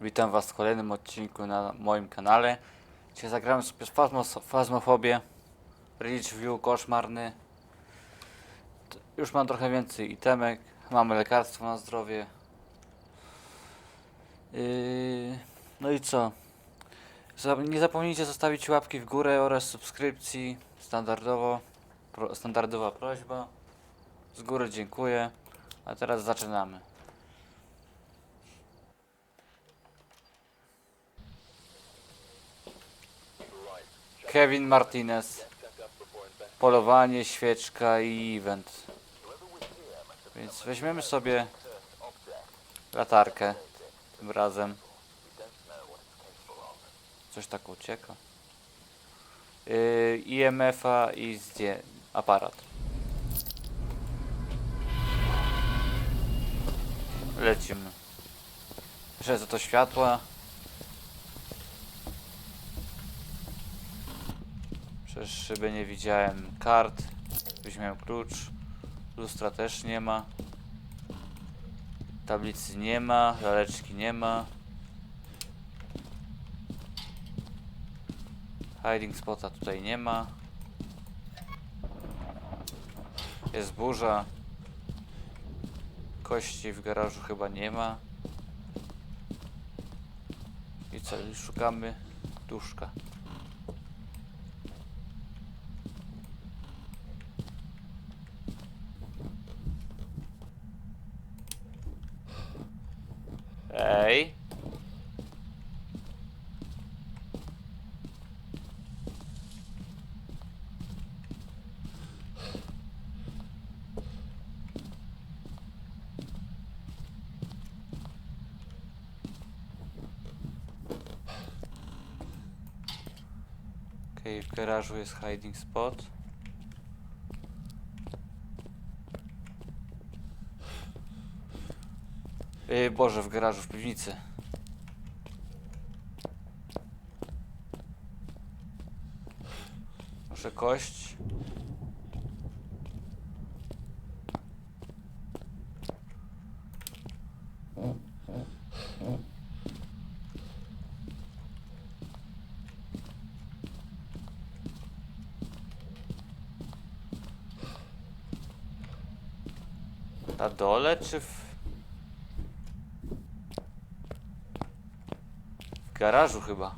Witam Was w kolejnym odcinku na moim kanale. Dzisiaj zagrałem sobie z. Rich View koszmarny. Już mam trochę więcej itemek. Mamy lekarstwo na zdrowie. Yy, no i co? Nie zapomnijcie zostawić łapki w górę oraz subskrypcji. Standardowo. Pro, standardowa prośba. Z góry dziękuję. A teraz zaczynamy. Kevin Martinez. Polowanie, świeczka i event. Więc weźmiemy sobie latarkę tym razem. Coś tak ucieka. Yy, IMF-a i zdję aparat. Lecimy. Jeszcze to światła. Przez szybę nie widziałem kart. Weźmiemy klucz. Lustra też nie ma. Tablicy nie ma. Laleczki nie ma. Hiding spota tutaj nie ma. Jest burza. Kości w garażu chyba nie ma. I co? Szukamy duszka. Ej. Okej, w garażu jest hiding spot. Yy, Boże, w garażu, w piwnicy. Może kość. Na dole czy w... W garażu chyba.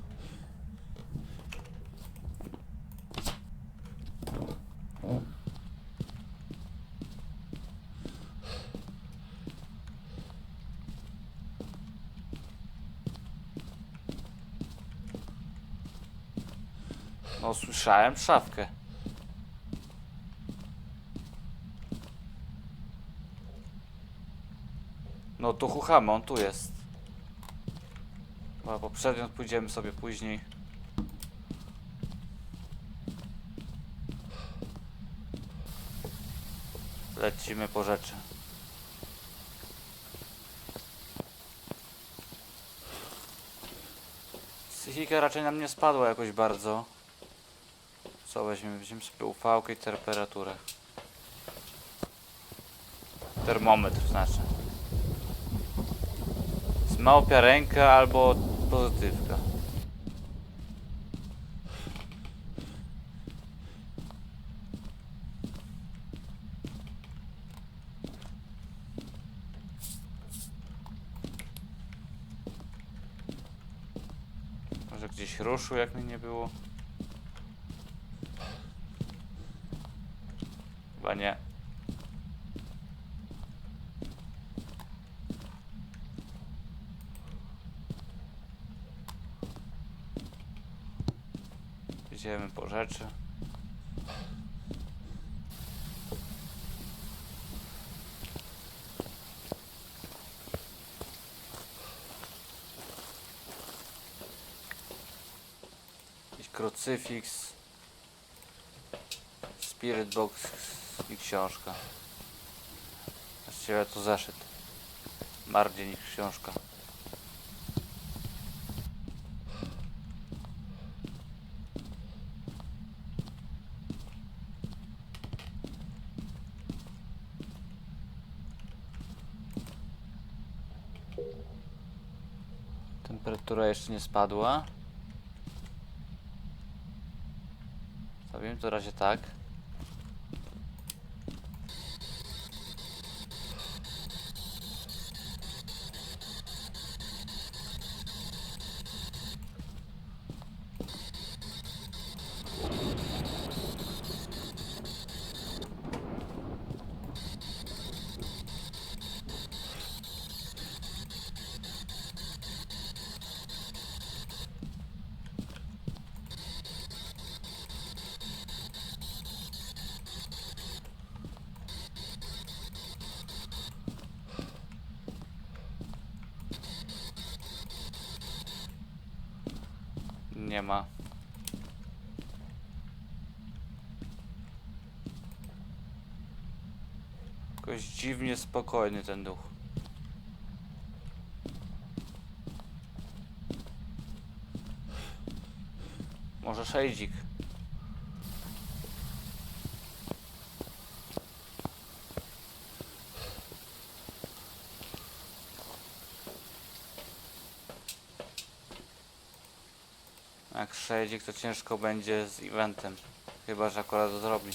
No słyszałem szafkę. No tu chuchamy, on tu jest. A poprzednio pójdziemy sobie później. Lecimy po rzeczy. Psychika raczej nam nie spadła jakoś bardzo. Co weźmiemy? Weźmiemy sobie ufałkę i temperaturę. Termometr znaczy. Z małpia ręka albo pozytywka. Może gdzieś ruszył, jak mnie nie było? Chyba nie. Idziemy po rzeczy. Jakiś krucyfiks. Spirit box i książka. Właściwie to zeszyt. Bardziej niż książka. Temperatura jeszcze nie spadła. Stawiam to razie tak. Nie ma. Jakoś dziwnie spokojny ten duch. Może szejdzik. Jak szejdzik to ciężko będzie z eventem. Chyba, że akurat to zrobi.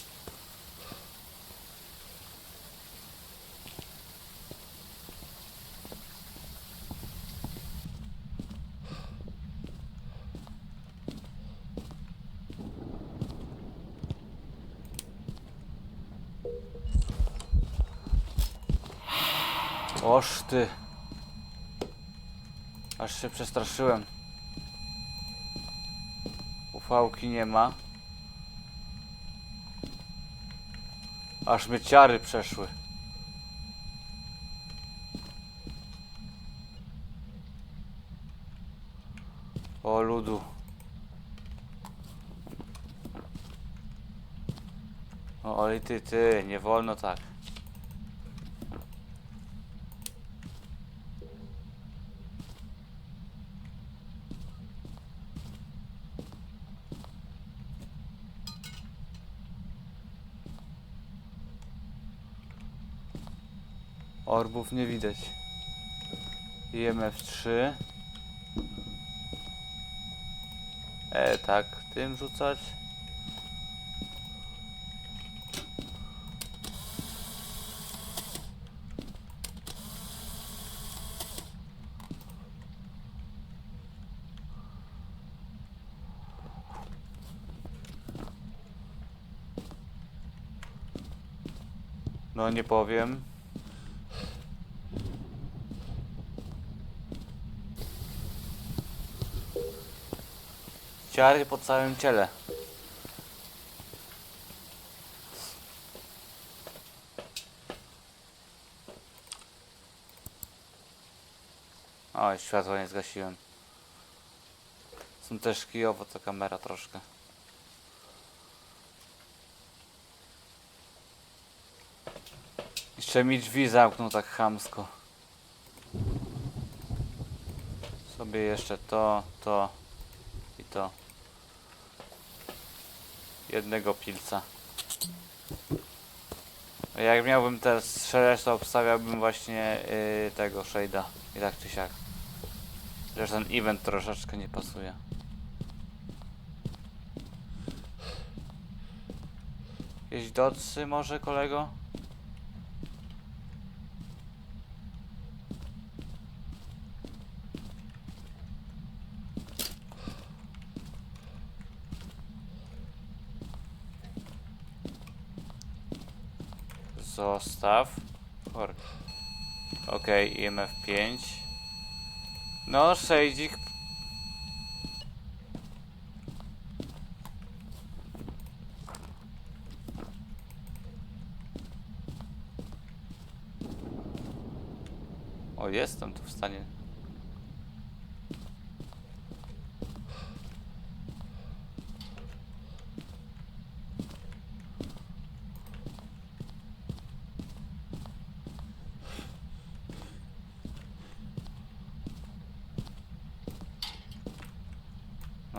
Oż ty. Aż się przestraszyłem. Ufałki nie ma. Aż mnie ciary przeszły. O ludu. O, ale ty, ty, nie wolno tak. Orbów nie widać. IMF 3. E, tak, tym rzucać. No nie powiem. Ciary po całym ciele. Oj, światła nie zgasiłem. Są też kijowo ta kamera troszkę. Jeszcze mi drzwi zamknął tak chamsko. Sobie jeszcze to, to i to. Jednego pilca. Jak miałbym teraz strzelać, to obstawiałbym właśnie yy, tego shade'a. I tak czy siak. Zresztą ten event troszeczkę nie pasuje. Jakieś docy może kolego? Zostaw. For. Okej, IMF 5. No, Shadzik. O, jestem tu w stanie.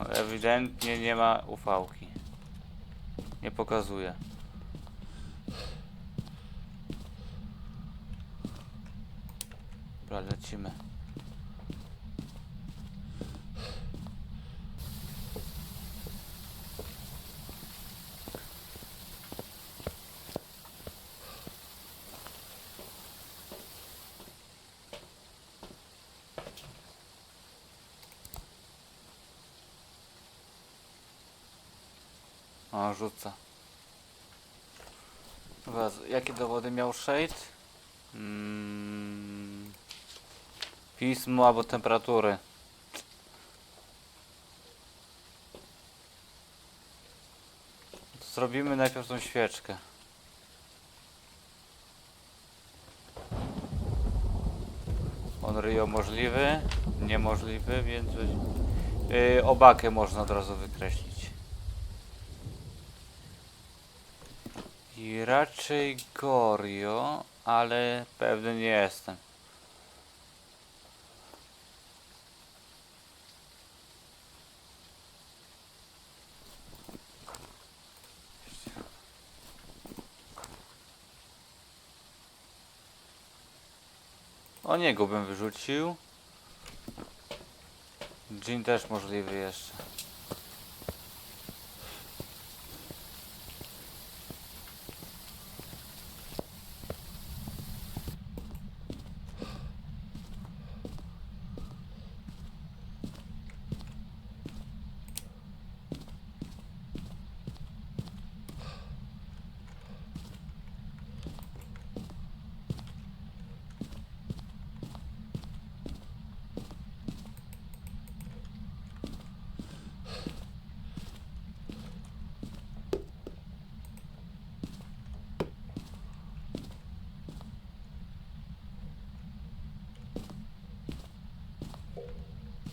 Ewidentnie nie ma ufałki. Nie pokazuje. Dobra, lecimy. O, rzuca. Dobra, jakie dowody miał Shade? Mm, pismo albo temperatury. Zrobimy najpierw tą świeczkę. Onryo możliwy, niemożliwy, więc yy, obakę można od razu wykreślić. I raczej Gorio, ale pewny nie jestem. O niego bym wyrzucił. Jean też możliwy jeszcze.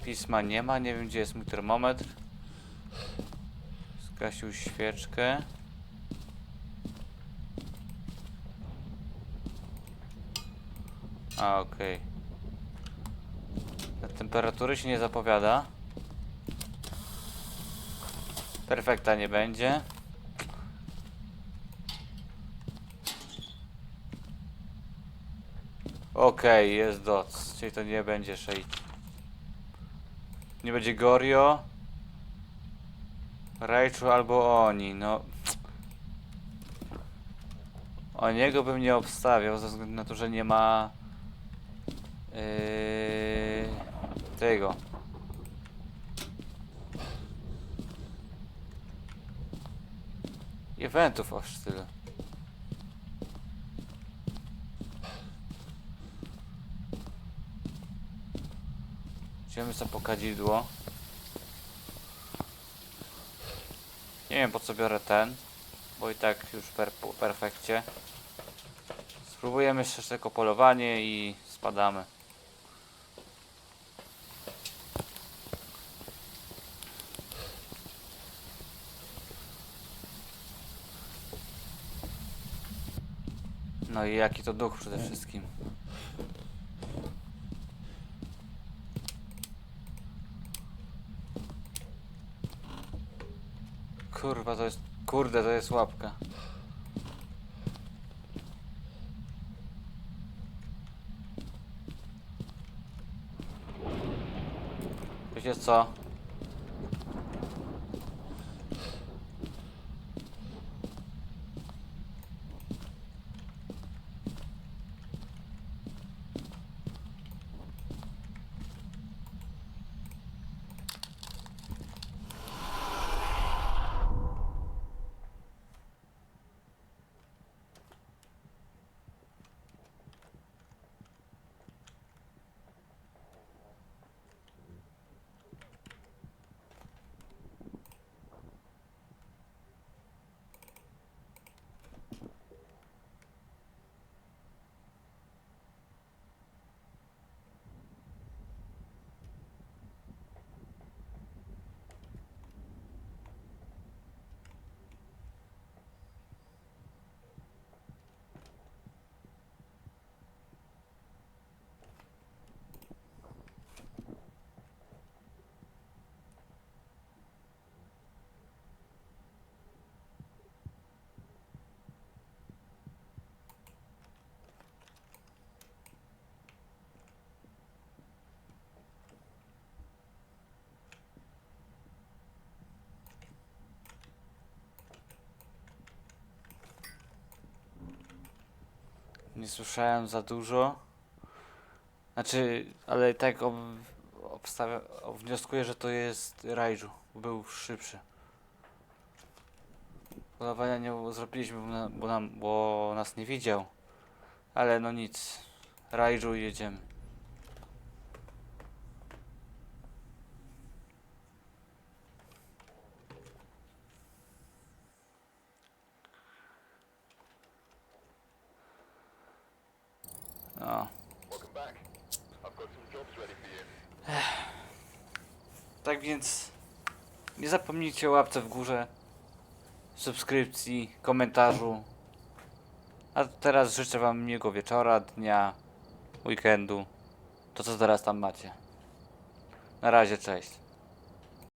Pisma nie ma, nie wiem gdzie jest mój termometr. Zgasił świeczkę. A, okej. Okay. Temperatury się nie zapowiada. Perfekta nie będzie. Okej, jest doc, czyli to nie będzie shade. Nie będzie Gorio. Raichu albo oni, no. O niego bym nie obstawiał ze względu na to, że nie ma yy, tego. Eventów aż tyle. Idziemy sobie po kadzidło. Nie wiem po co biorę ten, bo i tak już per, perfekcie. Spróbujemy jeszcze tylko polowanie i spadamy. No i jaki to duch przede wszystkim. Kurwa, to jest... Kurde, to jest łapka. Wiecie co? Nie słyszałem za dużo. Znaczy, ale tak ob, obstawia, wnioskuję, że to jest Raiju. Był szybszy. Polowania nie zrobiliśmy, bo, bo, nam, bo nas nie widział. Ale no nic. I jedziemy. No. Tak więc nie zapomnijcie o łapce w górze, subskrypcji, komentarzu. A teraz życzę wam miłego wieczora, dnia, weekendu. To co teraz tam macie. Na razie, cześć.